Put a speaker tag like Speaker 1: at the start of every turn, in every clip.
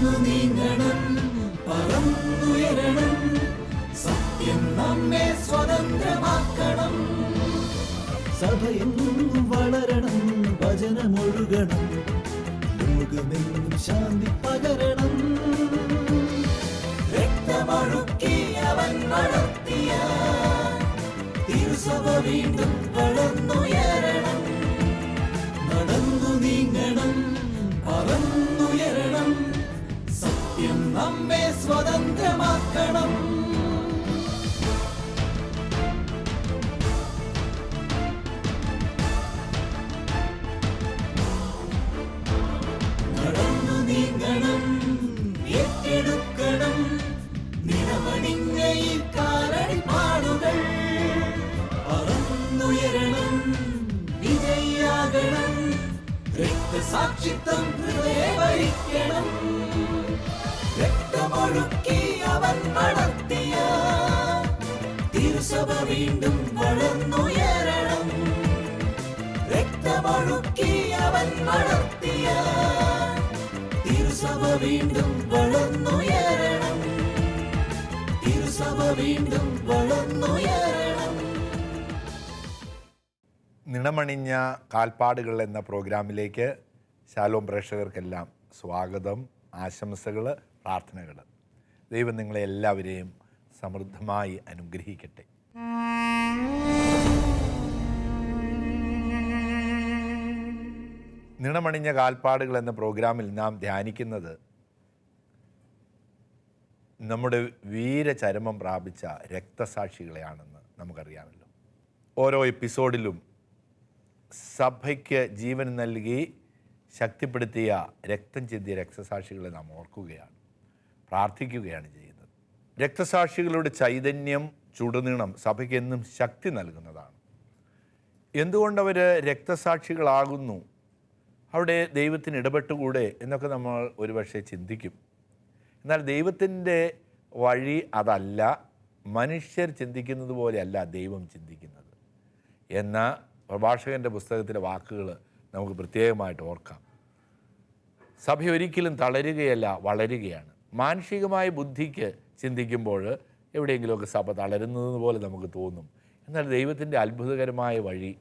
Speaker 1: നടന്നു നീങ്ങണം. പറന്നുയരണം സത്യം നമ്മെ സ്വതന്ത്രമാക്കണം. സഭയെന്നും വളരണം. ഭജനമൊഴുകണം ലോകമെന്നും ശാന്തി പകരണം. രക്തമൊഴുക്കി അവൻ വളർത്തിയ തിരുസഭ വീണ്ടും നമ്മെ സ്വതന്ത്രമാക്കണം. നടന്നു നീങ്ങണം ഏറ്റെടുക്കണം. നിറമണിഞ്ഞ ഈ കാലടിപ്പാടുകൾ പറന്നുയരണം വിജയാകണം രക്തസാക്ഷിത്വം ഹൃദയവരിക്കണം. രക്തമൊഴുക്കി അവൻ വളർത്തിയ തിരുസഭ വീണ്ടും വളർന്നുയരണം. രക്തമൊഴുക്കി അവൻ വളർത്തിയ തിരുസഭ വീണ്ടും വളർന്നുയരണം. തിരുസഭ വീണ്ടും വളർന്നുയരണം.
Speaker 2: നിണമണിഞ്ഞ കാൽപ്പാടുകൾ എന്ന പ്രോഗ്രാമിലേക്ക് ശാലോം പ്രേക്ഷകർക്കെല്ലാം സ്വാഗതം ആശംസകൾ പ്രാർത്ഥനകൾ ദൈവം നിങ്ങളെ എല്ലാവരെയും സമൃദ്ധമായി അനുഗ്രഹിക്കട്ടെ. നിണമണിഞ്ഞ കാൽപ്പാടുകൾ എന്ന പ്രോഗ്രാമിൽ നാം ധ്യാനിക്കുന്നത് നമ്മുടെ വീരചരമം പ്രാപിച്ച രക്തസാക്ഷികളെയാണെന്ന് നമുക്കറിയാമല്ലോ. ഓരോ എപ്പിസോഡിലും സഭയ്ക്ക് ജീവൻ നൽകി ശക്തിപ്പെടുത്തിയ രക്തം ചിന്തിയ രക്തസാക്ഷികളെ നാം ഓർക്കുകയാണ്. പ്രാർത്ഥിക്കുകയാണ് ചെയ്യുന്നത്. രക്തസാക്ഷികളുടെ ചൈതന്യം ചുടുനീണം സഭയ്ക്ക് എന്നും ശക്തി നൽകുന്നതാണ്. എന്തുകൊണ്ടവർ രക്തസാക്ഷികളാകുന്നു? അവിടെ ദൈവത്തിന് ഇടപെട്ടുകൂടെ എന്നൊക്കെ നമ്മൾ ഒരുപക്ഷെ ചിന്തിക്കും. എന്നാൽ ദൈവത്തിന്റെ വഴി അതല്ല മനുഷ്യർ ചിന്തിക്കുന്നത് പോലെയല്ല ദൈവം ചിന്തിക്കുന്നത്. എന്ന പ്രഭാഷകന്റെ പുസ്തകത്തിലെ വാക്കുകൾ നമുക്ക് പ്രത്യേകമായിട്ട് ഓർക്കാം. സഭ ഒരിക്കലും തളരുകയല്ല വളരുകയാണ്. മാനുഷികമായ ബുദ്ധിക്ക് ചിന്തിക്കുമ്പോൾ എവിടെയെങ്കിലുമൊക്കെ സഭ തളരുന്നത് പോലെ നമുക്ക് തോന്നും. എന്നാൽ ദൈവത്തിന്റെ അത്ഭുതകരമായ വഴി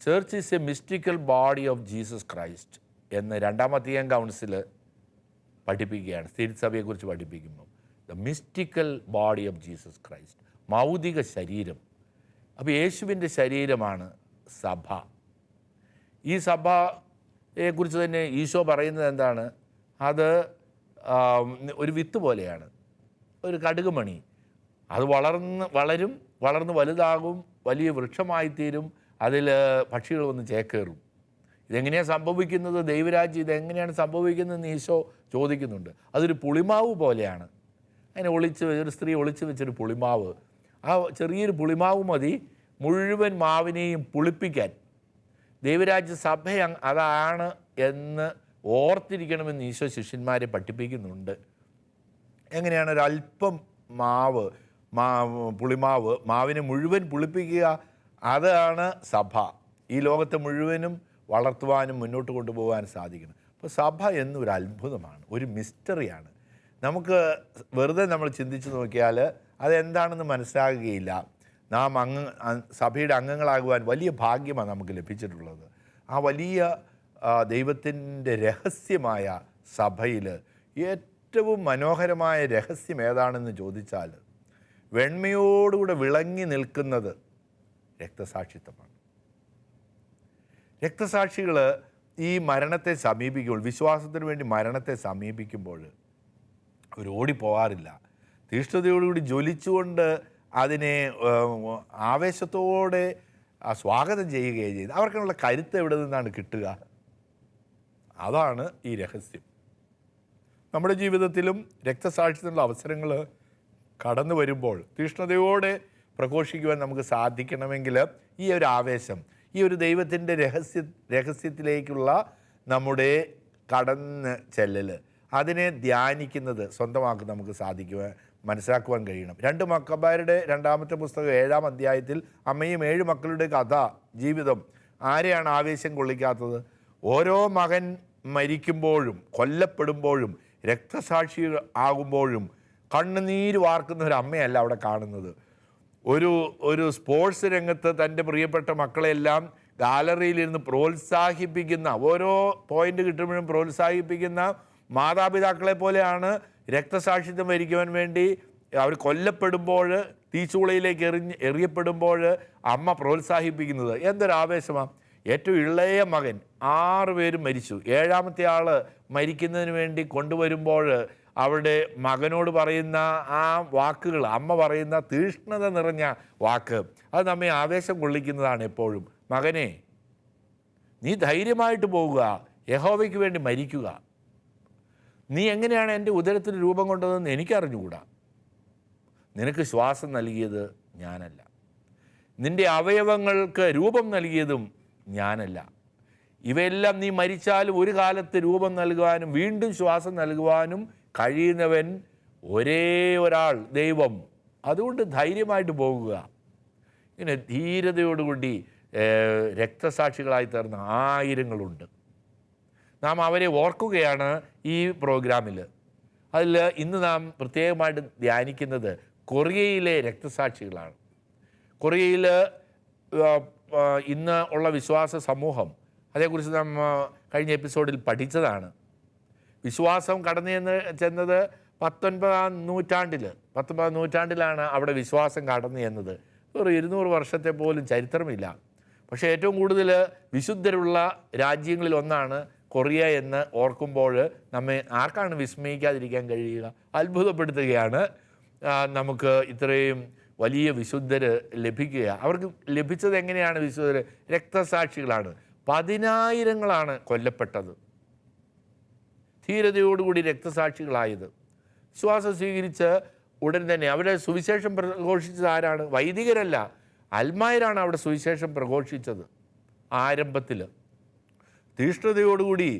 Speaker 2: church is a mystical body of Jesus Christ എന്ന് രണ്ടാമത്തെയും കൗൺസിൽ പഠിപ്പിക്കുകയാണ്. സ്ഥിരസഭയെക്കുറിച്ച് പഠിപ്പിക്കുന്നു the mystical body of Jesus Christ മൗതിക ശരീരം. അപ്പോൾ യേശുവിന്റെ ശരീരമാണ് സഭ. ഈ സഭയെക്കുറിച്ച് തന്നെ ഈശോ പറയുന്നത് എന്താണ്? അത് ഒരു വിത്ത് പോലെയാണ്. ഒരു കടുക് മണി. അത് വളർന്ന് വളരും വളർന്ന് വലുതാകും വലിയ വൃക്ഷമായിത്തീരും അതിൽ പക്ഷികൾ വന്ന് ചേക്കേറും. ഇതെങ്ങനെയാണ് സംഭവിക്കുന്നത്? ദൈവരാജ്യം ഇതെങ്ങനെയാണ് സംഭവിക്കുന്നതെന്ന് ഈശോ ചോദിക്കുന്നുണ്ട്. അതൊരു പുളിമാവ് പോലെയാണ്. അങ്ങനെ ഒളിച്ച് ഒരു സ്ത്രീ ഒളിച്ച് വെച്ചൊരു പുളിമാവ്. ആ ചെറിയൊരു പുളിമാവ് മതി മുഴുവൻ മാവിനെയും പുളിപ്പിക്കാൻ. ദൈവരാജ്യ സഭ അതാണ് എന്ന് ഓർത്തിരിക്കണമെന്ന് ഈശോ ശിഷ്യന്മാരെ പഠിപ്പിക്കുന്നുണ്ട്. എങ്ങനെയാണ് ഒരല്പം മാവ് മാ പുളിമാവ് മാവിനെ മുഴുവൻ പുളിപ്പിക്കുക? അതാണ് സഭ. ഈ ലോകത്തെ മുഴുവനും വളർത്തുവാനും മുന്നോട്ട് കൊണ്ടുപോകാനും സാധിക്കണം അപ്പോൾ സഭ എന്നൊരു അത്ഭുതമാണ് ഒരു മിസ്റ്ററിയാണ്. നമുക്ക് വെറുതെ നമ്മൾ ചിന്തിച്ച് നോക്കിയാൽ അതെന്താണെന്ന് മനസ്സിലാകുകയില്ല. നാം അംഗ സഭയുടെ അംഗങ്ങളാകുവാൻ വലിയ ഭാഗ്യമാണ് നമുക്ക് ലഭിച്ചിട്ടുള്ളത്. ആ വലിയ ദൈവത്തിന്റെ രഹസ്യമായ സഭയിൽ ഏറ്റവും മനോഹരമായ രഹസ്യം ഏതാണെന്ന് ചോദിച്ചാൽ വെണ്മയോടുകൂടെ വിളങ്ങി നിൽക്കുന്നത് രക്തസാക്ഷിത്വമാണ്. രക്തസാക്ഷികൾ ഈ മരണത്തെ സമീപിക്കുമ്പോൾ വിശ്വാസത്തിന് വേണ്ടി മരണത്തെ സമീപിക്കുമ്പോൾ അവർ ഓടിപ്പോവാറില്ല. തീഷ്ണതയോടുകൂടി ജ്വലിച്ചുകൊണ്ട് അതിനെ ആവേശത്തോടെ സ്വാഗതം ചെയ്യുകയും ചെയ്ത് അവർക്കുള്ള കരുത്ത് എവിടെ നിന്നാണ് കിട്ടുക? അതാണ് ഈ രഹസ്യം. നമ്മുടെ ജീവിതത്തിലും രക്തസാക്ഷിത്തിനുള്ള അവസരങ്ങൾ കടന്നു വരുമ്പോൾ തീഷ്ണതയോടെ പ്രഘോഷിക്കുവാൻ നമുക്ക് സാധിക്കണമെങ്കിൽ ഈ ഒരു ആവേശം ഈ ഒരു ദൈവത്തിന്റെ രഹസ്യ രഹസ്യത്തിലേക്കുള്ള നമ്മുടെ കടന്ന് ചെല്ലൽ അതിനെ ധ്യാനിക്കുന്നത് സ്വന്തമാക്കി നമുക്ക് സാധിക്കുവാൻ മനസ്സിലാക്കുവാൻ കഴിയണം. രണ്ട് മക്കബാരുടെ രണ്ടാമത്തെ പുസ്തകം ഏഴാം അധ്യായത്തിൽ അമ്മയും ഏഴ് മക്കളുടെ കഥ ജീവിതം. ആരെയാണ് ആവേശം കൊള്ളിക്കാത്തത്? ഓരോ മകൻ മരിക്കുമ്പോഴും കൊല്ലപ്പെടുമ്പോഴും രക്തസാക്ഷി ആകുമ്പോഴും കണ്ണുനീര് വാർക്കുന്ന ഒരു അമ്മയല്ല അവിടെ കാണുന്നത്. ഒരു ഒരു സ്പോർട്സ് രംഗത്ത് തന്റെ പ്രിയപ്പെട്ട മക്കളെല്ലാം ഗാലറിയിലിരുന്ന് പ്രോത്സാഹിപ്പിക്കുന്ന ഓരോ പോയിന്റ് കിട്ടുമ്പോഴും പ്രോത്സാഹിപ്പിക്കുന്ന മാതാപിതാക്കളെ പോലെയാണ് രക്തസാക്ഷിത്വം വരിക്കുവാൻ വേണ്ടി അവർ കൊല്ലപ്പെടുമ്പോൾ തീച്ചുളയിലേക്ക് എറിഞ്ഞ് എറിയപ്പെടുമ്പോൾ അമ്മ പ്രോത്സാഹിപ്പിക്കുന്നത്. എന്തൊരു ആവേശമാണ് ഏറ്റവും ഇളയ മകൻ. ആറ് പേരും മരിച്ചു. ഏഴാമത്തെ ആൾ മരിക്കുന്നതിന് വേണ്ടി കൊണ്ടുവരുമ്പോൾ അവിടെ മകനോട് പറയുന്ന ആ വാക്കുകൾ അമ്മ പറയുന്ന തീഷ്ണത നിറഞ്ഞ വാക്ക് അത് നമ്മെ ആവേശം കൊള്ളിക്കുന്നതാണ് എപ്പോഴും. മകനെ നീ ധൈര്യമായിട്ട് പോവുക. യഹോവയ്ക്ക് വേണ്ടി മരിക്കുക. നീ എങ്ങനെയാണ് എന്റെ ഉദരത്തിൽ രൂപം കൊണ്ടതെന്ന് എനിക്കറിഞ്ഞുകൂടാ. നിനക്ക് ശ്വാസം നൽകിയത് ഞാനല്ല. നിന്റെ അവയവങ്ങൾക്ക് രൂപം നൽകിയതും ഞാനല്ല. ഇവയെല്ലാം നീ മരിച്ചാലും ഒരു കാലത്ത് രൂപം നൽകുവാനും വീണ്ടും ശ്വാസം നൽകുവാനും കഴിയുന്നവൻ ഒരേ ഒരാൾ ദൈവം. അതുകൊണ്ട് ധൈര്യമായിട്ട് പോകുക. ഇങ്ങനെ ധീരതയോടുകൂടി രക്തസാക്ഷികളായി തീർന്ന ആയിരങ്ങളുണ്ട്. നാം അവരെ ഓർക്കുകയാണ് ഈ പ്രോഗ്രാമിൽ അതിൽ ഇന്ന് നാം പ്രത്യേകമായിട്ട് ധ്യാനിക്കുന്നത് കൊറിയയിലെ രക്തസാക്ഷികളാണ്. കൊറിയയിൽ ഇന്ന് ഉള്ള വിശ്വാസ സമൂഹം അതേക്കുറിച്ച് നമ്മൾ കഴിഞ്ഞ എപ്പിസോഡിൽ പഠിച്ചതാണ്. വിശ്വാസം കടന്നു ചെന്ന് ചെന്നത് പത്തൊൻപതാം നൂറ്റാണ്ടിൽ പത്തൊൻപതാം നൂറ്റാണ്ടിലാണ് അവിടെ വിശ്വാസം കടന്നു ചെന്നത്. ഒരു ഇരുന്നൂറ് വർഷത്തെ പോലും ചരിത്രമില്ല. പക്ഷേ ഏറ്റവും കൂടുതൽ വിശുദ്ധരുള്ള രാജ്യങ്ങളിൽ ഒന്നാണ് കൊറിയ എന്ന് ഓർക്കുമ്പോൾ നമ്മെ ആർക്കാണ് വിസ്മയിക്കാതിരിക്കാൻ കഴിയുക? അത്ഭുതപ്പെടുത്തുകയാണ് നമുക്ക് ഇത്രയും വലിയ വിശുദ്ധർ ലഭിക്കുക അവർക്ക് ലഭിച്ചത് എങ്ങനെയാണ് വിശുദ്ധർ രക്തസാക്ഷികളാണ്. പതിനായിരങ്ങളാണ് കൊല്ലപ്പെട്ടത്. ധീരതയോടുകൂടി രക്തസാക്ഷികളായത്. വിശ്വാസം സ്വീകരിച്ച് ഉടൻ തന്നെ അവിടെ സുവിശേഷം പ്രഘോഷിച്ചത് ആരാണ്? വൈദികരല്ല. അൽമായരാണ് അവിടെ സുവിശേഷം പ്രഘോഷിച്ചത് ആരംഭത്തിൽ തീഷ്ണതയോടുകൂടി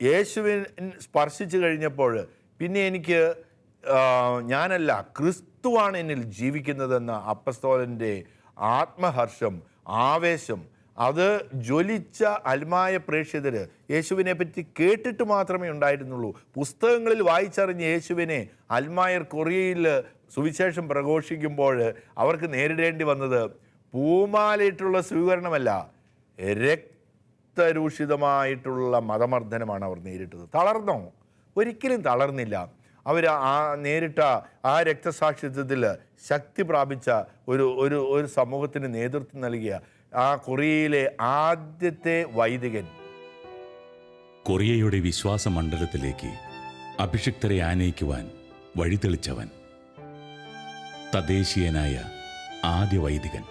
Speaker 2: യേശുവിൻ സ്പർശിച്ചു കഴിഞ്ഞപ്പോൾ പിന്നെ എനിക്ക് ഞാനല്ല ക്രിസ്തുവാണ് എന്നിൽ ജീവിക്കുന്നതെന്ന അപ്പസ്തോലന്റെ ആത്മഹർഷം ആവേശം അത് ജ്വലിച്ച അൽമായ പ്രേക്ഷിതർ യേശുവിനെ പറ്റി കേട്ടിട്ട് മാത്രമേ ഉണ്ടായിരുന്നുള്ളൂ. പുസ്തകങ്ങളിൽ വായിച്ചറിഞ്ഞ് യേശുവിനെ അൽമായർ കൊറിയയിൽ സുവിശേഷം പ്രഘോഷിക്കുമ്പോൾ അവർക്ക് നേരിടേണ്ടി വന്നത് പൂമാലയിട്ടുള്ള സ്വീകരണമല്ല രക്തരൂഷിതമായിട്ടുള്ള മതമർദ്ദനമാണ് അവർ നേരിട്ടത്. തളർന്നോ? ഒരിക്കലും തളർന്നില്ല. അവർ ആ നേരിട്ട ആ രക്തസാക്ഷിത്വത്തിൽ ശക്തി പ്രാപിച്ച ഒരു ഒരു ഒരു സമൂഹത്തിന് നേതൃത്വം നൽകിയ ആ കൊറിയയിലെ ആദ്യത്തെ വൈദികൻ.
Speaker 3: കൊറിയയുടെ വിശ്വാസ മണ്ഡലത്തിലേക്ക് അഭിഷിക്തരെ ആനയിക്കുവാൻ വഴിതെളിച്ചവൻ തദ്ദേശീയനായ ആദ്യ വൈദികൻ.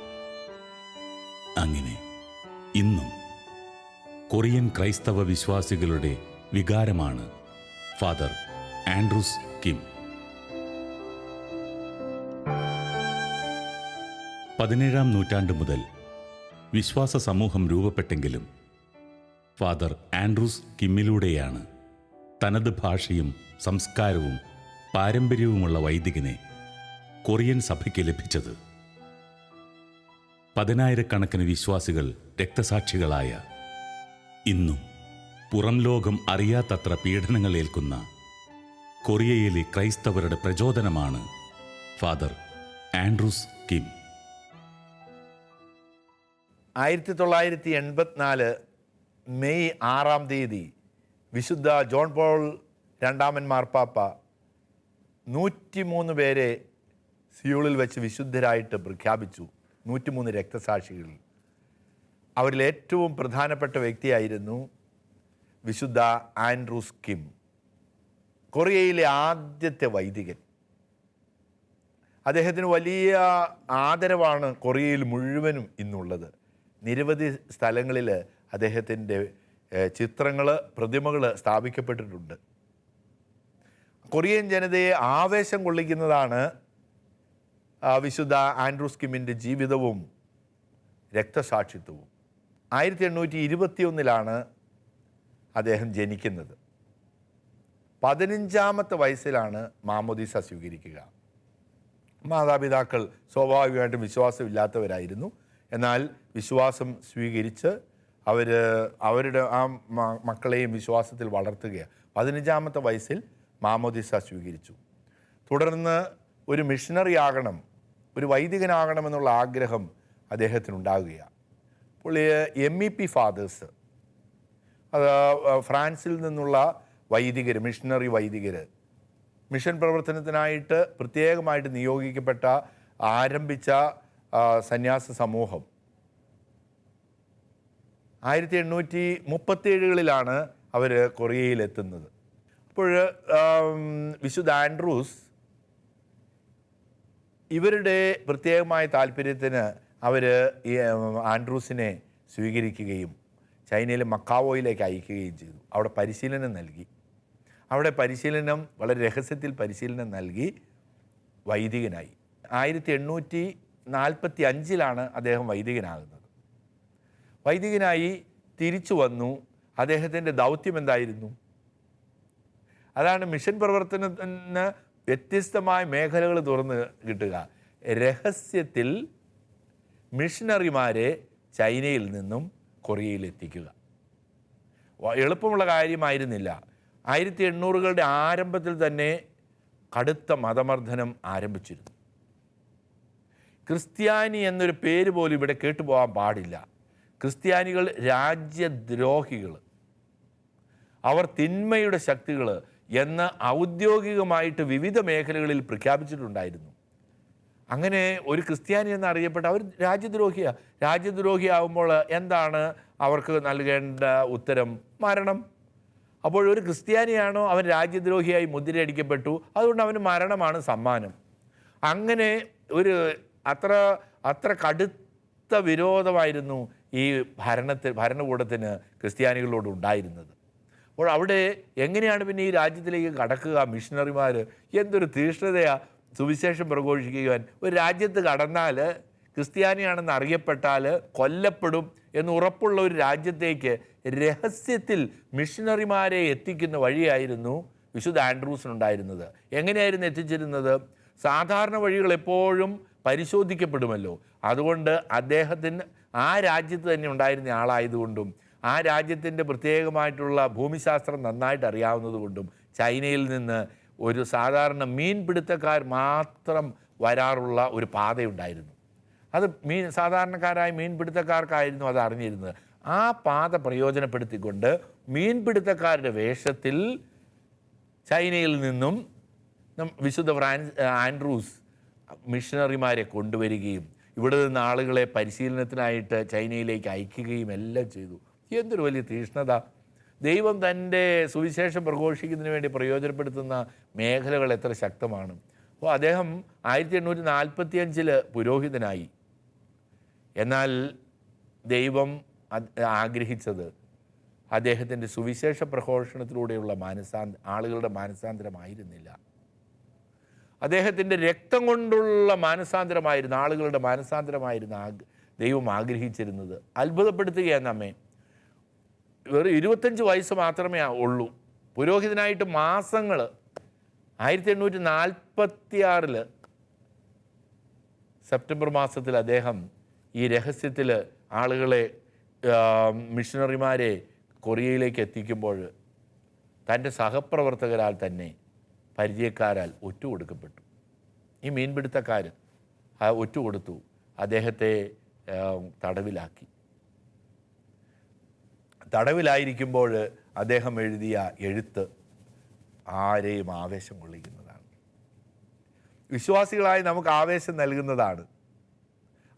Speaker 3: അങ്ങനെ ഇന്നും കൊറിയൻ ക്രൈസ്തവ വിശ്വാസികളുടെ വികാരമാണ് ഫാദർ ആൻഡ്രൂസ് കിം. പതിനേഴാം നൂറ്റാണ്ട് മുതൽ വിശ്വാസ സമൂഹം രൂപപ്പെട്ടെങ്കിലും ഫാദർ ആൻഡ്രൂസ് കിമ്മിലൂടെയാണ് തനത് ഭാഷയും സംസ്കാരവും പാരമ്പര്യവുമുള്ള വൈദികനെ കൊറിയൻ സഭയ്ക്ക് ലഭിച്ചത്. പതിനായിരക്കണക്കിന് വിശ്വാസികൾ രക്തസാക്ഷികളായ ഇന്നും പുറം ലോകം അറിയാത്തത്ര പീഡനങ്ങൾ ഏൽക്കുന്ന കൊറിയയിലെ ക്രൈസ്തവരുടെ പ്രചോദനമാണ് ഫാദർ ആൻഡ്രൂസ് കിം.
Speaker 2: ആയിരത്തി തൊള്ളായിരത്തി എൺപത്തിനാല് മെയ് ആറാം തീയതി വിശുദ്ധ ജോൺ പോൾ രണ്ടാമൻ മാർപ്പാപ്പ നൂറ്റിമൂന്ന് പേരെ സിയോളിൽ വെച്ച് വിശുദ്ധരായിട്ട് പ്രഖ്യാപിച്ചു. നൂറ്റിമൂന്ന് രക്തസാക്ഷികൾ അവരിൽ ഏറ്റവും പ്രധാനപ്പെട്ട വ്യക്തിയായിരുന്നു വിശുദ്ധ ആൻഡ്രൂസ് കിം. കൊറിയയിലെ ആദ്യത്തെ വൈദികൻ. അദ്ദേഹത്തിന് വലിയ ആദരവാണ് കൊറിയയിൽ മുഴുവനും ഇന്നുള്ളത്. നിരവധി സ്ഥലങ്ങളിൽ അദ്ദേഹത്തിന്റെ ചിത്രങ്ങൾ പ്രതിമകൾ സ്ഥാപിക്കപ്പെട്ടിട്ടുണ്ട്. കൊറിയൻ ജനതയെ ആവേശം കൊള്ളിക്കുന്നതാണ് വിശുദ്ധ ആൻഡ്രൂസ് കിമ്മിന്റെ ജീവിതവും രക്തസാക്ഷിത്വവും. ആയിരത്തി എണ്ണൂറ്റി ഇരുപത്തിയൊന്നിലാണ് അദ്ദേഹം ജനിക്കുന്നത്. പതിനഞ്ചാമത്തെ വയസ്സിലാണ് മാമോദീസ സ്വീകരിക്കുക. മാതാപിതാക്കൾ സ്വാഭാവികമായിട്ടും വിശ്വാസമില്ലാത്തവരായിരുന്നു. എന്നാൽ വിശ്വാസം സ്വീകരിച്ച് അവർ അവരുടെ ആ മക്കളെയും വിശ്വാസത്തിൽ വളർത്തുകയാണ്. പതിനഞ്ചാമത്തെ വയസ്സിൽ മാമോദിസ സ്വീകരിച്ചു. തുടർന്ന് ഒരു മിഷണറി ആകണം ഒരു വൈദികനാകണമെന്നുള്ള ആഗ്രഹം അദ്ദേഹത്തിനുണ്ടാകുകയാണ്. പുള്ളി എം ഇ പി ഫാദേഴ്സ്. അത് ഫ്രാൻസിൽ നിന്നുള്ള വൈദികർ മിഷണറി വൈദികർ മിഷൻ പ്രവർത്തനത്തിനായിട്ട് പ്രത്യേകമായിട്ട് നിയോഗിക്കപ്പെട്ട ആരംഭിച്ച സന്യാസ സമൂഹം. ആയിരത്തി എണ്ണൂറ്റി മുപ്പത്തേഴുകളിലാണ് അവർ കൊറിയയിലെത്തുന്നത്. അപ്പോൾ വിശുദ്ധ ആൻഡ്രൂസ് ഇവരുടെ പ്രത്യേകമായ താല്പര്യത്തിന് അവർ ഈ ആൻഡ്രൂസിനെ സ്വീകരിക്കുകയും ചൈനയിലെ മക്കാവോയിലേക്ക് അയക്കുകയും ചെയ്തു. അവിടെ പരിശീലനം നൽകി. അവിടെ പരിശീലനം വളരെ രഹസ്യത്തിൽ പരിശീലനം നൽകി വൈദികനായി. ആയിരത്തി എണ്ണൂറ്റി നാൽപ്പത്തി അഞ്ചിലാണ് അദ്ദേഹം വൈദികനാകുന്നത്. വൈദികനായി തിരിച്ചു വന്നു. അദ്ദേഹത്തിന്റെ ദൗത്യം എന്തായിരുന്നു? അതാണ് മിഷൻ പ്രവർത്തനത്തിന് വ്യത്യസ്തമായ മേഖലകൾ തുറന്ന് കിട്ടുക. രഹസ്യത്തിൽ മിഷണറിമാരെ ചൈനയിൽ നിന്നും കൊറിയയിൽ എത്തിക്കുക എളുപ്പമുള്ള കാര്യമായിരുന്നില്ല. ആയിരത്തി എണ്ണൂറുകളുടെ ആരംഭത്തിൽ തന്നെ കടുത്ത മതമർദ്ദനം ആരംഭിച്ചിരുന്നു. ക്രിസ്ത്യാനി എന്നൊരു പേര് പോലും ഇവിടെ കേട്ടുപോകാൻ പാടില്ല. ക്രിസ്ത്യാനികൾ രാജ്യദ്രോഹികൾ. അവർ തിന്മയുടെ ശക്തികൾ എന്ന് ഔദ്യോഗികമായിട്ട് വിവിധ മേഖലകളിൽ പ്രഖ്യാപിച്ചിട്ടുണ്ടായിരുന്നു. അങ്ങനെ ഒരു ക്രിസ്ത്യാനി എന്നറിയപ്പെട്ട അവർ രാജ്യദ്രോഹിയാണ് രാജ്യദ്രോഹിയാവുമ്പോൾ എന്താണ് അവർക്ക് നൽകേണ്ട ഉത്തരം? മരണം. അപ്പോൾ ഒരു ക്രിസ്ത്യാനിയാണോ അവൻ രാജ്യദ്രോഹിയായി മുദ്രയടിക്കപ്പെട്ടു? അതുകൊണ്ട് അവന് മരണമാണ് സമ്മാനം. അങ്ങനെ ഒരു അത്ര അത്ര കടുത്ത വിരോധമായിരുന്നു ഈ ഭരണത്തിൽ ഭരണകൂടത്തിന് ക്രിസ്ത്യാനികളോട് ഉണ്ടായിരുന്നത്. അപ്പോൾ അവിടെ എങ്ങനെയാണ് പിന്നെ ഈ രാജ്യത്തിലേക്ക് കടക്കുക? മിഷണറിമാർ എന്തൊരു തീഷ്ണതയാണ് സുവിശേഷം പ്രഘോഷിക്കുവാൻ. ഒരു രാജ്യത്ത് കടന്നാൽ ക്രിസ്ത്യാനിയാണെന്ന് അറിയപ്പെട്ടാൽ കൊല്ലപ്പെടും എന്ന് ഉറപ്പുള്ള ഒരു രാജ്യത്തേക്ക് രഹസ്യത്തിൽ മിഷണറിമാരെ എത്തിക്കുന്ന വഴിയായിരുന്നു വിശുദ്ധ ആൻഡ്രൂസിനുണ്ടായിരുന്നത്. എങ്ങനെയായിരുന്നു എത്തിച്ചിരുന്നത്? സാധാരണ വഴികൾ എപ്പോഴും പരിശോധിക്കപ്പെടുമല്ലോ. അതുകൊണ്ട് അദ്ദേഹത്തിന് ആ രാജ്യത്ത് തന്നെ ഉണ്ടായിരുന്ന ആളായതുകൊണ്ടും ആ രാജ്യത്തിന്റെ പ്രത്യേകമായിട്ടുള്ള ഭൂമിശാസ്ത്രം നന്നായിട്ട് അറിയാവുന്നതുകൊണ്ടും ചൈനയിൽ നിന്ന് ഒരു സാധാരണ മീൻപിടുത്തക്കാർ മാത്രം വരാറുള്ള ഒരു പാതയുണ്ടായിരുന്നു. അത് മീൻ സാധാരണക്കാരായ മീൻപിടുത്തക്കാർക്കായിരുന്നു അത് അറിഞ്ഞിരുന്നത്. ആ പാത പ്രയോജനപ്പെടുത്തിക്കൊണ്ട് മീൻപിടുത്തക്കാരുടെ വേഷത്തിൽ ചൈനയിൽ നിന്നും വിശുദ്ധ ഫ്രാൻസ് ആൻഡ്രൂസ് മിഷണറിമാരെ കൊണ്ടുവരികയും ഇവിടെ നിന്ന് ആളുകളെ പരിശീലനത്തിനായിട്ട് ചൈനയിലേക്ക് അയക്കുകയും എല്ലാം ചെയ്തു. എന്തൊരു വലിയ തീഷ്ണത. ദൈവം തന്റെ സുവിശേഷം പ്രഘോഷിക്കുന്നതിന് വേണ്ടി പ്രയോജനപ്പെടുത്തുന്ന മേഖലകൾ എത്ര ശക്തമാണ്. അപ്പോൾ അദ്ദേഹം ആയിരത്തി എണ്ണൂറ്റി നാൽപ്പത്തി അഞ്ചിൽ പുരോഹിതനായി. എന്നാൽ ദൈവം ആഗ്രഹിച്ചത്. അദ്ദേഹത്തിന്റെ സുവിശേഷ പ്രഘോഷണത്തിലൂടെയുള്ള മാനസാന്ത ആളുകളുടെ മാനസാന്തരമായിരുന്നില്ല. അദ്ദേഹത്തിന്റെ രക്തം കൊണ്ടുള്ള മാനസാന്തരമായിരുന്നു ആളുകളുടെ മാനസാന്തരമായിരുന്ന ആഗ് ദൈവം ആഗ്രഹിച്ചിരുന്നത്. അത്ഭുതപ്പെടുത്തുകയാണ് നമ്മെ വെറും ഇരുപത്തഞ്ച് വയസ്സ് മാത്രമേ ഉള്ളൂ. പുരോഹിതനായിട്ട് മാസങ്ങൾ ആയിരത്തി എണ്ണൂറ്റി നാൽപ്പത്തി ആറിൽ സെപ്റ്റംബർ മാസത്തിൽ അദ്ദേഹം ഈ രഹസ്യത്തിൽ ആളുകളെ മിഷണറിമാരെ കൊറിയയിലേക്ക് എത്തിക്കുമ്പോൾ തന്റെ സഹപ്രവർത്തകരാൽ തന്നെ പരിചയക്കാരാൽ ഒറ്റുകൊടുക്കപ്പെട്ടു. ഈ മീൻപിടുത്തക്കാർ ഒറ്റുകൊടുത്തു. അദ്ദേഹത്തെ തടവിലാക്കി. തടവിലായിരിക്കുമ്പോൾ അദ്ദേഹം എഴുതിയ എഴുത്ത് ആരെയും ആവേശം കൊള്ളിക്കുന്നതാണ്. വിശ്വാസികളായി നമുക്ക് ആവേശം നൽകുന്നതാണ്.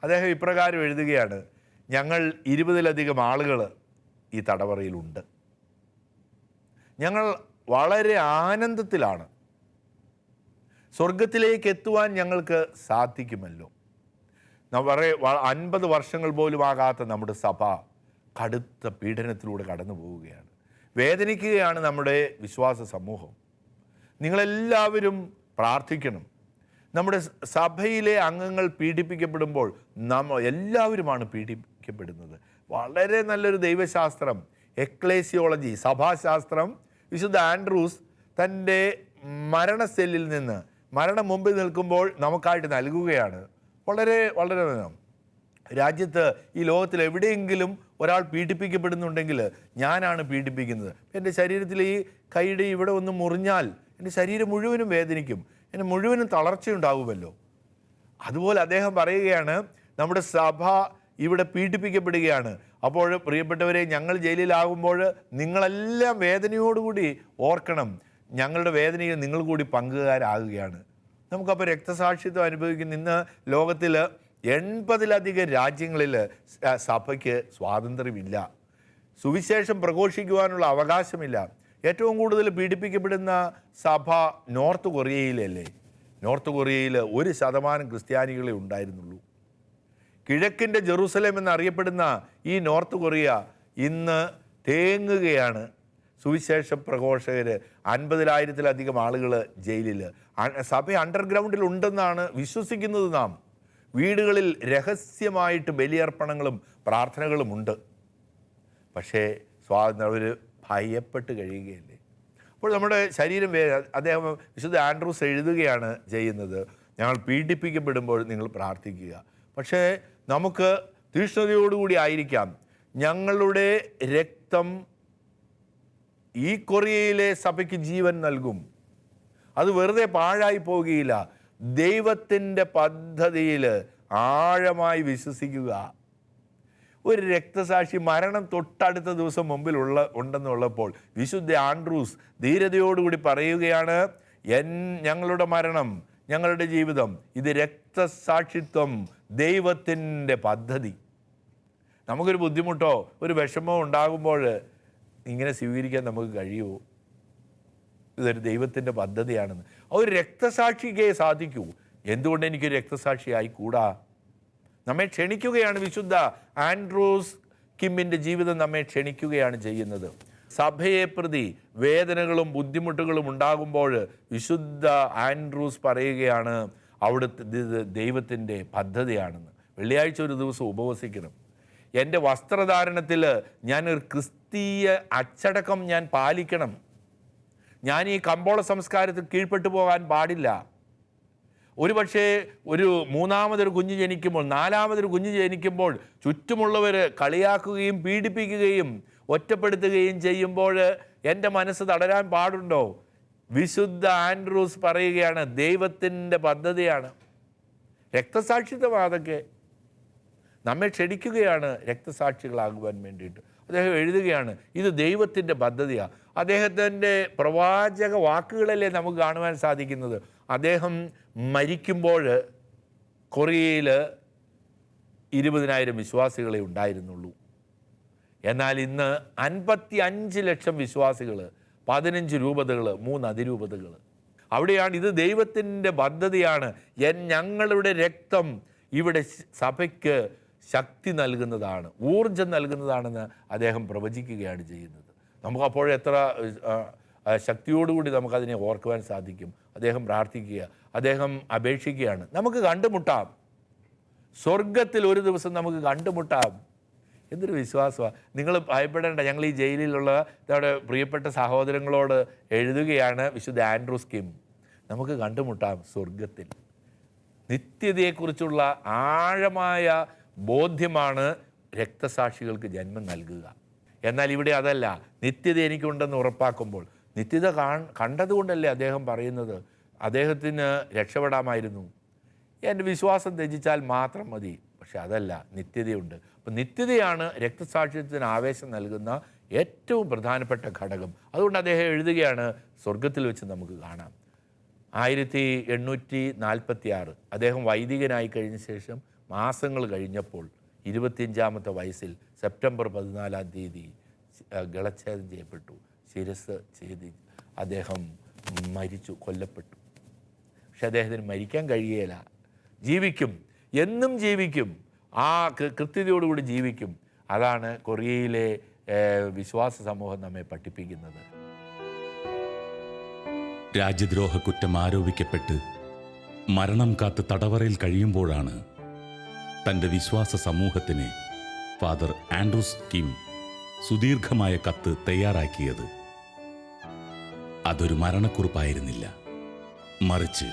Speaker 2: അദ്ദേഹം ഇപ്രകാരം എഴുതുകയാണ് ഞങ്ങൾ ഇരുപതിലധികം ആളുകൾ ഈ തടവറയിലുണ്ട്. ഞങ്ങൾ വളരെ ആനന്ദത്തിലാണ്. സ്വർഗത്തിലേക്ക് എത്തുവാൻ ഞങ്ങൾക്ക് സാധിക്കുമല്ലോ. വളരെ അൻപത് വർഷങ്ങൾ പോലും ആകാത്ത നമ്മുടെ സഭ കടുത്ത പീഡനത്തിലൂടെ കടന്നു പോവുകയാണ്. വേദനിക്കുകയാണ് നമ്മുടെ വിശ്വാസ സമൂഹം. നിങ്ങളെല്ലാവരും പ്രാർത്ഥിക്കണം. നമ്മുടെ സഭയിലെ അംഗങ്ങൾ പീഡിപ്പിക്കപ്പെടുമ്പോൾ നമ്മ എല്ലാവരുമാണ് പീഡിപ്പിക്കപ്പെടുന്നത് വളരെ നല്ലൊരു ദൈവശാസ്ത്രം. എക്ലേസിയോളജി സഭാശാസ്ത്രം. വിശുദ്ധ ആൻഡ്രൂസ് തന്റെ മരണ സെല്ലിൽ നിന്ന് മരണം മുമ്പിൽ നിൽക്കുമ്പോൾ നമുക്കായിട്ട് നൽകുകയാണ്. വളരെ വളരെ രാജ്യത്ത് ഈ ലോകത്തിൽ എവിടെയെങ്കിലും ഒരാൾ പീഡിപ്പിക്കപ്പെടുന്നുണ്ടെങ്കിൽ ഞാനാണ് പീഡിപ്പിക്കുന്നത്. എന്റെ ശരീരത്തിൽ ഈ കൈയുടെ ഇവിടെ ഒന്ന് മുറിഞ്ഞാൽ എന്റെ ശരീരം മുഴുവനും വേദനിക്കും. എന്റെ മുഴുവനും തളർച്ചയുണ്ടാകുമല്ലോ അതുപോലെ അദ്ദേഹം പറയുകയാണ് നമ്മുടെ സഭ ഇവിടെ പീഡിപ്പിക്കപ്പെടുകയാണ്. അപ്പോൾ പ്രിയപ്പെട്ടവരെ ഞങ്ങൾ ജയിലിലാകുമ്പോൾ നിങ്ങളെല്ലാം വേദനയോടുകൂടി ഓർക്കണം. ഞങ്ങളുടെ വേദനയിൽ നിങ്ങൾ കൂടി പങ്കുകാരാകുകയാണ്. നമുക്കപ്പോൾ രക്തസാക്ഷിത്വം അനുഭവിക്കുന്ന ഇന്ന് ലോകത്തിൽ എൺപതിലധികം രാജ്യങ്ങളിൽ സഭയ്ക്ക് സ്വാതന്ത്ര്യമില്ല. സുവിശേഷം പ്രഘോഷിക്കുവാനുള്ള അവകാശമില്ല. ഏറ്റവും കൂടുതൽ പീഡിപ്പിക്കപ്പെടുന്ന സഭ നോർത്ത് കൊറിയയിലല്ലേ? നോർത്ത് കൊറിയയിൽ ഒരു ശതമാനം ക്രിസ്ത്യാനികളെ ഉണ്ടായിരുന്നുള്ളൂ. കിഴക്കിന്റെ ജെറൂസലേം എന്നറിയപ്പെടുന്ന ഈ നോർത്ത് കൊറിയ ഇന്ന് തേങ്ങുകയാണ്. സുവിശേഷ പ്രഘോഷകർ അൻപതിനായിരത്തിലധികം ആളുകൾ ജയിലിൽ സഭ അണ്ടർഗ്രൗണ്ടിൽ ഉണ്ടെന്നാണ് വിശ്വസിക്കുന്നത് നാം. വീടുകളിൽ രഹസ്യമായിട്ട് ബലിയർപ്പണങ്ങളും പ്രാർത്ഥനകളും ഉണ്ട്. പക്ഷേ സ്വാതന്ത്ര്യം അവർ ഭയപ്പെട്ട് കഴിയുകയല്ലേ? അപ്പോൾ നമ്മുടെ ശരീരം അദ്ദേഹം വിശുദ്ധ ആൻഡ്രൂസ് എഴുതുകയാണ് ചെയ്യുന്നത്. ഞങ്ങൾ പീഡിപ്പിക്കപ്പെടുമ്പോൾ നിങ്ങൾ പ്രാർത്ഥിക്കുക. പക്ഷേ നമുക്ക് തീഷ്ണതയോടുകൂടി ആയിരിക്കാം. ഞങ്ങളുടെ രക്തം ഈ കൊറിയയിലെ സഭയ്ക്ക് ജീവൻ നൽകും. അത് വെറുതെ പാഴായി പോവുകയില്ല. ദൈവത്തിന്റെ പദ്ധതിയിൽ ആഴമായി വിശ്വസിക്കുക. ഒരു രക്തസാക്ഷി മരണം തൊട്ടടുത്ത ദിവസം മുമ്പിലുള്ള ഉണ്ടെന്നുള്ളപ്പോൾ വിശുദ്ധ ആൻഡ്രൂസ് ധീരതയോടുകൂടി പറയുകയാണ് എൻ ഞങ്ങളുടെ മരണം ഞങ്ങളുടെ ജീവിതം ഇത് രക്തസാക്ഷിത്വം ദൈവത്തിന്റെ പദ്ധതി. നമുക്കൊരു ബുദ്ധിമുട്ടോ ഒരു വിഷമോ ഉണ്ടാകുമ്പോൾ ഇങ്ങനെ സ്വീകരിക്കാൻ നമുക്ക് കഴിയുമോ? ഇതൊരു ദൈവത്തിന്റെ പദ്ധതിയാണെന്ന്. ഒരു രക്തസാക്ഷിക്കേ സാധിക്കൂ. എന്തുകൊണ്ട് എനിക്ക് രക്തസാക്ഷിയായി കൂടാ നമ്മെ ക്ഷണിക്കുകയാണ് വിശുദ്ധ ആൻഡ്രൂസ് കിമ്മിന്റെ ജീവിതം നമ്മെ ക്ഷണിക്കുകയാണ് ചെയ്യുന്നത്. സഭയെ പ്രതി വേദനകളും ബുദ്ധിമുട്ടുകളും ഉണ്ടാകുമ്പോൾ വിശുദ്ധ ആൻഡ്രൂസ് പറയുകയാണ് അവിടുത്തെ ദൈവത്തിന്റെ പദ്ധതിയാണെന്ന്. വെള്ളിയാഴ്ച ഒരു ദിവസം ഉപവസിക്കണം. എന്റെ വസ്ത്രധാരണത്തിൽ ഞാനൊരു ക്രിസ്തീയ അച്ചടക്കം ഞാൻ പാലിക്കണം. ഞാൻ ഈ കമ്പോള സംസ്കാരത്തിൽ കീഴ്പ്പെട്ടു പോകാൻ പാടില്ല. ഒരുപക്ഷേ ഒരു മൂന്നാമതൊരു കുഞ്ഞ് ജനിക്കുമ്പോൾ നാലാമതൊരു കുഞ്ഞ് ജനിക്കുമ്പോൾ ചുറ്റുമുള്ളവർ കളിയാക്കുകയും പീഡിപ്പിക്കുകയും ഒറ്റപ്പെടുത്തുകയും ചെയ്യുമ്പോൾ എന്റെ മനസ്സ് തടരാൻ പാടുണ്ടോ? വിശുദ്ധ ആൻഡ്രൂസ് പറയുകയാണ് ദൈവത്തിന്റെ പദ്ധതിയാണ്. രക്തസാക്ഷിത്വമാതൊക്കെ നമ്മെ ക്ഷണിക്കുകയാണ് രക്തസാക്ഷികളാകുവാൻ വേണ്ടിയിട്ട്. അദ്ദേഹം എഴുതുകയാണ് ഇത് ദൈവത്തിന്റെ പദ്ധതിയാണ് അദ്ദേഹത്തിന്റെ പ്രവാചക വാക്കുകളല്ലേ നമുക്ക് കാണുവാൻ സാധിക്കുന്നത്. അദ്ദേഹം മരിക്കുമ്പോൾ കൊറിയയിൽ ഇരുപതിനായിരം വിശ്വാസികളെ ഉണ്ടായിരുന്നുള്ളൂ. എന്നാൽ ഇന്ന് അൻപത്തി അഞ്ച് ലക്ഷം വിശ്വാസികൾ പതിനഞ്ച് രൂപതകൾ മൂന്ന് അതിരൂപതകൾ. അവിടെയാണ് ഇത് ദൈവത്തിന്റെ പദ്ധതിയാണ്. എൻ ഞങ്ങളുടെ രക്തം ഇവിടെ സഭയ്ക്ക് ശക്തി നൽകുന്നതാണ് ഊർജം നൽകുന്നതാണെന്ന് അദ്ദേഹം പ്രവചിക്കുകയാണ് ചെയ്യുന്നത്. നമുക്ക് അപ്പോൾ എത്ര ശക്തിയോടുകൂടി നമുക്കതിനെ ഓർക്കുവാൻ സാധിക്കും. അദ്ദേഹം പ്രാർത്ഥിക്കുക അദ്ദേഹം അപേക്ഷിക്കുകയാണ്. നമുക്ക് കണ്ടുമുട്ടാം. സ്വർഗത്തിൽ ഒരു ദിവസം നമുക്ക് കണ്ടുമുട്ടാം. എന്തൊരു വിശ്വാസമാണ് നിങ്ങൾ ഭയപ്പെടേണ്ട ഞങ്ങൾ ഈ ജയിലിലുള്ള നമ്മുടെ പ്രിയപ്പെട്ട സഹോദരങ്ങളോട് എഴുതുകയാണ് വിശുദ്ധ ആൻഡ്രൂസ് കിം നമുക്ക് കണ്ടുമുട്ടാം സ്വർഗത്തിൽ നിത്യതയെക്കുറിച്ചുള്ള ആഴമായ ബോധ്യമാണ് രക്തസാക്ഷികൾക്ക് ജന്മം നൽകുക. എന്നാൽ ഇവിടെ അതല്ല നിത്യത എനിക്കുണ്ടെന്ന് ഉറപ്പാക്കുമ്പോൾ. നിത്യത കണ്ടതുകൊണ്ടല്ലേ അദ്ദേഹം പറയുന്നത്? അദ്ദേഹത്തിന് രക്ഷപ്പെടാമായിരുന്നു. എന്റെ വിശ്വാസം ത്യജിച്ചാൽ മാത്രം മതി. പക്ഷെ അതല്ല നിത്യതയുണ്ട്. നിത്യതയാണ് രക്തസാക്ഷിത്വത്തിന് ആവേശം നൽകുന്ന ഏറ്റവും പ്രധാനപ്പെട്ട ഘടകം. അതുകൊണ്ട് അദ്ദേഹം എഴുതുകയാണ് സ്വർഗത്തിൽ വെച്ച് നമുക്ക് കാണാം. ആയിരത്തി എണ്ണൂറ്റി നാൽപ്പത്തി ആറ് അദ്ദേഹം വൈദികനായി കഴിഞ്ഞ ശേഷം മാസങ്ങൾ കഴിഞ്ഞപ്പോൾ ഇരുപത്തിയഞ്ചാമത്തെ വയസ്സിൽ സെപ്റ്റംബർ പതിനാലാം തീയതി ഗളച്ഛേദം ചെയ്യപ്പെട്ടു. ശിരസ് ചെയ്ത് അദ്ദേഹം മരിച്ചു കൊല്ലപ്പെട്ടു. പക്ഷെ അദ്ദേഹത്തിന് മരിക്കാൻ കഴിയേല. ജീവിക്കും. എന്നും ജീവിക്കും. ആ കൃത്യതയോടുകൂടി ജീവിക്കും. അതാണ് കൊറിയയിലെ വിശ്വാസ സമൂഹം നമ്മെ പഠിപ്പിക്കുന്നത്.
Speaker 3: രാജ്യദ്രോഹ കുറ്റം ആരോപിക്കപ്പെട്ട് മരണം കാത്ത് തടവറയിൽ കഴിയുമ്പോഴാണ് തന്റെ വിശ്വാസ സമൂഹത്തിന് ഫാദർ ആൻഡ്രൂസ് കിം സുദീർഘമായ കത്ത് തയ്യാറാക്കിയത്. അതൊരു മരണക്കുറിപ്പായിരുന്നില്ല. മറിച്ച്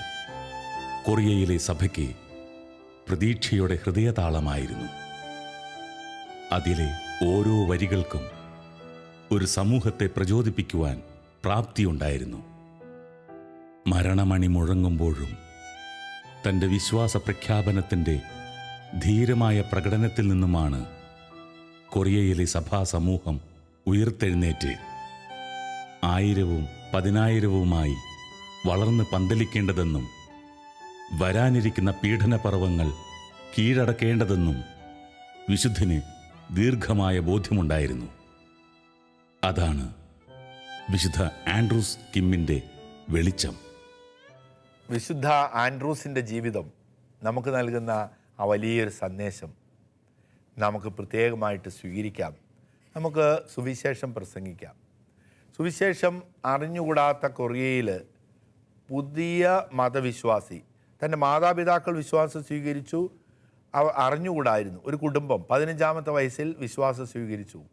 Speaker 3: കൊറിയയിലെ സഭയ്ക്ക് പ്രതീക്ഷയുടെ ഹൃദയതാളമായിരുന്നു. അതിലെ ഓരോ വരികൾക്കും ഒരു സമൂഹത്തെ പ്രചോദിപ്പിക്കുവാൻ പ്രാപ്തിയുണ്ടായിരുന്നു. മരണമണി മുഴങ്ങുമ്പോഴും തന്റെ വിശ്വാസ പ്രഖ്യാപനത്തിന്റെ ധീരമായ പ്രകടനത്തിൽ നിന്നുമാണ് കൊറിയയിലെ സഭാ സമൂഹം ഉയർത്തെഴുന്നേറ്റ് ആയിരവും പതിനായിരവുമായി വളർന്ന് പന്തലിക്കേണ്ടതെന്നും വരാനിരിക്കുന്ന പീഡനപർവങ്ങൾ കീഴടക്കേണ്ടതെന്നും വിശുദ്ധന് ദീർഘമായ ബോധ്യമുണ്ടായിരുന്നു. അതാണ് വിശുദ്ധ ആൻഡ്രൂസ് കിമ്മിന്റെ വെളിച്ചം.
Speaker 2: വിശുദ്ധ ആൻഡ്രൂസിന്റെ ജീവിതം നമുക്ക് നൽകുന്ന ആ വലിയൊരു സന്ദേശം നമുക്ക് പ്രത്യേകമായിട്ട് സ്വീകരിക്കാം. നമുക്ക് സുവിശേഷം പ്രസംഗിക്കാം. സുവിശേഷം അറിഞ്ഞുകൂടാത്ത കൊറിയയിൽ പുതിയ മതവിശ്വാസി തന്റെ മാതാപിതാക്കൾ വിശ്വാസം സ്വീകരിച്ചു. അവ അറിഞ്ഞുകൂടായിരുന്നു. ഒരു കുടുംബം പതിനഞ്ചാമത്തെ വയസ്സിൽ വിശ്വാസം സ്വീകരിച്ചു.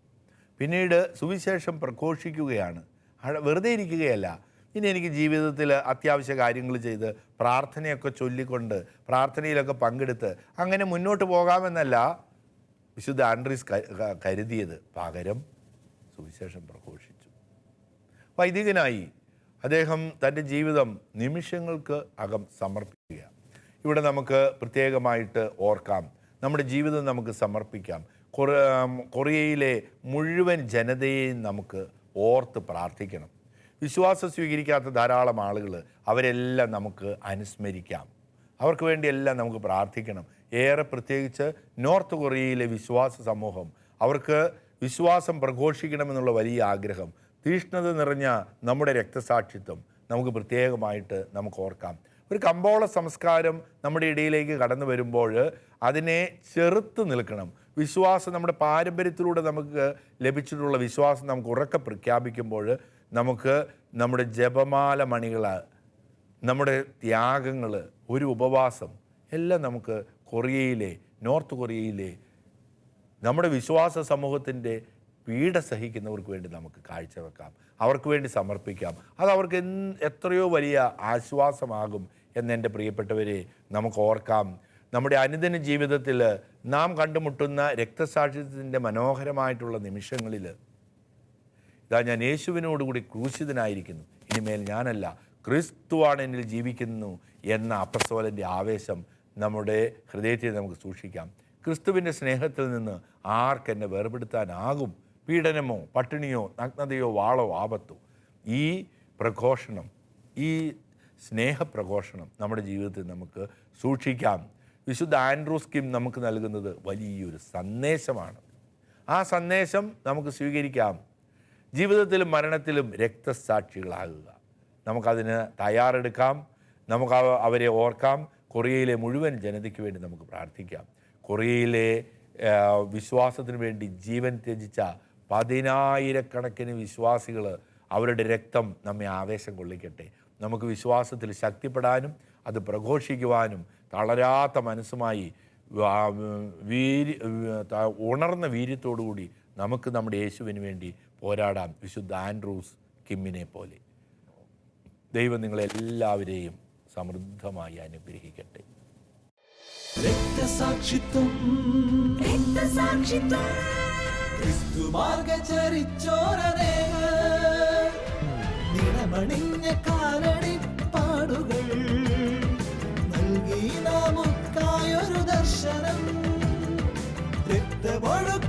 Speaker 2: പിന്നീട് സുവിശേഷം പ്രഘോഷിക്കുകയാണ്. വെറുതെ ഇരിക്കുകയല്ല. ഇനി എനിക്ക് ജീവിതത്തിൽ അത്യാവശ്യ കാര്യങ്ങൾ ചെയ്ത് പ്രാർത്ഥനയൊക്കെ ചൊല്ലിക്കൊണ്ട് പ്രാർത്ഥനയിലൊക്കെ പങ്കെടുത്ത് അങ്ങനെ മുന്നോട്ട് പോകാമെന്നല്ല വിശുദ്ധ ആൻഡ്രീസ് കരുതിയത്. പകരം സുവിശേഷം പ്രഘോഷിച്ചു. വൈദികനായി അദ്ദേഹം തന്റെ ജീവിതം നിമിഷങ്ങൾക്ക് അകം സമർപ്പിക്കുക. ഇവിടെ നമുക്ക് പ്രത്യേകമായിട്ട് ഓർക്കാം. നമ്മുടെ ജീവിതം നമുക്ക് സമർപ്പിക്കാം. കൊറിയയിലെ മുഴുവൻ ജനതയെയും നമുക്ക് ഓർത്ത് പ്രാർത്ഥിക്കണം. വിശ്വാസം സ്വീകരിക്കാത്ത ധാരാളം ആളുകൾ അവരെല്ലാം നമുക്ക് അനുസ്മരിക്കാം. അവർക്ക് വേണ്ടിയെല്ലാം നമുക്ക് പ്രാർത്ഥിക്കണം. ഏറെ പ്രത്യേകിച്ച് നോർത്ത് കൊറിയയിലെ വിശ്വാസ സമൂഹം. അവർക്ക് വിശ്വാസം പ്രഘോഷിക്കണമെന്നുള്ള വലിയ ആഗ്രഹം തീഷ്ണത നിറഞ്ഞ നമ്മുടെ രക്തസാക്ഷിത്വം നമുക്ക് പ്രത്യേകമായിട്ട് നമുക്ക് ഓർക്കാം. ഒരു കമ്പോള സംസ്കാരം നമ്മുടെ ഇടയിലേക്ക് കടന്നു വരുമ്പോൾ അതിനെ ചെറുത്ത് നിൽക്കണം. വിശ്വാസം നമ്മുടെ പാരമ്പര്യത്തിലൂടെ നമുക്ക് ലഭിച്ചിട്ടുള്ള വിശ്വാസം നമുക്ക് ഉറക്കെ പ്രഖ്യാപിക്കുമ്പോൾ നമുക്ക് നമ്മുടെ ജപമാല മണികൾ നമ്മുടെ ത്യാഗങ്ങൾ ഒരു ഉപവാസം എല്ലാം നമുക്ക് കൊറിയയിലെ നോർത്ത് കൊറിയയിലെ നമ്മുടെ വിശ്വാസ സമൂഹത്തിന്റെ പീഡ സഹിക്കുന്നവർക്ക് വേണ്ടി നമുക്ക് കാഴ്ചവെക്കാം അവർക്ക് വേണ്ടി സമർപ്പിക്കാം. അത് അവർക്ക് എത്രയോ വലിയ ആശ്വാസമാകും എന്നെന്റെ പ്രിയപ്പെട്ടവരെ നമുക്ക് ഓർക്കാം. നമ്മുടെ അനുദിന ജീവിതത്തിൽ നാം കണ്ടുമുട്ടുന്ന രക്തസാക്ഷിത്വത്തിന്റെ മനോഹരമായിട്ടുള്ള നിമിഷങ്ങളിൽ ഇതാ ഞാൻ യേശുവിനോടുകൂടി ക്രൂശിതനായിരിക്കുന്നു. ഇനിമേൽ ഞാനല്ല ക്രിസ്തുവാണ് എന്നിൽ ജീവിക്കുന്നു എന്ന അപ്പസ്തോലന്റെ ആവേശം നമ്മുടെ ഹൃദയത്തിൽ നമുക്ക് സൂക്ഷിക്കാം. ക്രിസ്തുവിന്റെ സ്നേഹത്തിൽ നിന്ന് ആർക്കെന്നെ വേർപെടുത്താനാകും? പീഡനമോ പട്ടിണിയോ നഗ്നതയോ വാളോ ആപത്തോ ഈ പ്രഘോഷണം ഈ സ്നേഹപ്രഘോഷണം നമ്മുടെ ജീവിതത്തിൽ നമുക്ക് സൂക്ഷിക്കാം. വിശുദ്ധ ആൻഡ്രൂസ് കിം നമുക്ക് നൽകുന്നത് വലിയൊരു സന്ദേശമാണ്. ആ സന്ദേശം നമുക്ക് സ്വീകരിക്കാം. ജീവിതത്തിലും മരണത്തിലും രക്തസാക്ഷികളാകുക. നമുക്കതിന് തയ്യാറെടുക്കാം. നമുക്ക് അവരെ ഓർക്കാം. കൊറിയയിലെ മുഴുവൻ ജനതയ്ക്ക് വേണ്ടി നമുക്ക് പ്രാർത്ഥിക്കാം. കൊറിയയിലെ വിശ്വാസത്തിന് വേണ്ടി ജീവൻ ത്യജിച്ച പതിനായിരക്കണക്കിന് വിശ്വാസികൾ അവരുടെ രക്തം നമ്മെ ആവേശം കൊള്ളിക്കട്ടെ. നമുക്ക് വിശ്വാസത്തിൽ ശക്തിപ്പെടാനും അത് പ്രഘോഷിക്കുവാനും തളരാത്ത മനസ്സുമായി വീരി ഉണർന്ന വീര്യത്തോടുകൂടി നമുക്ക് നമ്മുടെ യേശുവിന് വേണ്ടി പോരാടാം. വിശുദ്ധ ആൻഡ്രൂസ് കിമ്മിനെ പോലെ. ദൈവം നിങ്ങളെല്ലാവരെയും സമൃദ്ധമായി അനുഗ്രഹിക്കട്ടെ.
Speaker 1: രക്തസാക്ഷിത്വം.
Speaker 4: രക്തസാക്ഷിത്വം.
Speaker 1: ക്രിസ്തുമാർഗ നിണമണിഞ്ഞ കാലടി പാടുകൾ നൽകി നമുക്കായൊരു ദർശനം. രക്തമൊഴുക്കിയ